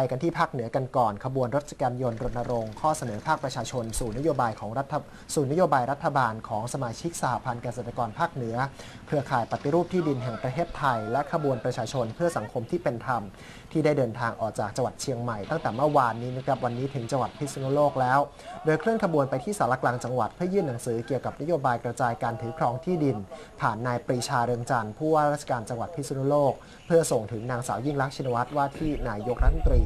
ไปกันที่ภาคเหนือกันก่อน ขบวนรถจักรยานยนต์รณรงค์ข้อเสนอภาคประชาชน สู่นโยบายของรัฐสู่นโยบายรัฐบาลของสมาชิกสหพันธ์เกษตรกรภาคเหนือ เครือข่ายปฏิรูปที่ดินแห่งประเทศไทย และขบวนประชาชนเพื่อสังคมที่เป็นธรรม ที่ได้เดินทางออกจากจังหวัดเชียงใหม่ตั้งแต่เมื่อวานนี้นะครับวันนี้ถึงจังหวัดพิษณุโลกแล้ว โดยเคลื่อนขบวนไปที่สารกลางจังหวัดเพื่อยื่นหนังสือเกี่ยวกับนโยบายกระจายการถือครองที่ดิน ผ่านนายปรีชาเรืองจันทร์ผู้ว่าราชการจังหวัดพิษณุโลก เพื่อส่งถึงนางสาวยิ่งลักษณ์ชินวัตรว่าที่นายกรัฐมนตรี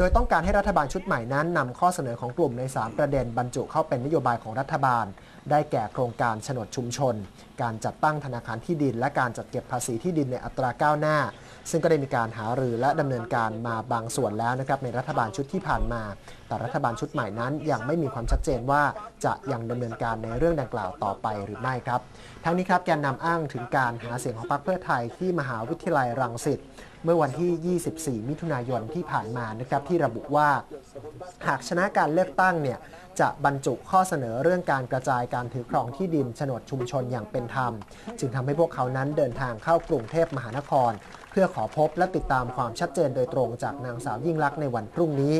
โดยต้องการให้รัฐบาลชุดใหม่นั้นนำข้อเสนอของกลุ่มใน 3 ประเด็นบรรจุเข้าเป็นนโยบายของรัฐบาล ได้แก่โครงการโฉนดชุมชน การจัดตั้งธนาคารที่ดิน และการจัดเก็บภาษีที่ดินในอัตราก้าวหน้า ซึ่งก็ได้มีการหารือและดำเนินการมาบางส่วนแล้วนะครับในรัฐบาลชุดที่ผ่านมา แต่รัฐบาลชุดใหม่นั้นยังไม่มีความชัดเจนว่าจะยังดำเนินการในเรื่องดังกล่าวต่อไปหรือไม่ครับ ทั้งนี้ครับแกนนำอ้างถึงการหาเสียงของพรรคเพื่อไทยที่มหาวิทยาลัยรังสิตเมื่อวันที่ 24 มิถุนายนที่ผ่านมานะครับที่ระบุว่า หากชนะการเลือกตั้งเนี่ยจะบรรจุข้อเสนอเรื่องการกระจายการถือครองที่ดินโฉนดชุมชนอย่างเป็นธรรม จึงทำให้พวกเขานั้นเดินทางเข้ากรุงเทพมหานคร เพื่อขอพบและติดตามความชัดเจนโดยตรงจากนางสาวยิ่งลักษณ์ในวันพรุ่งนี้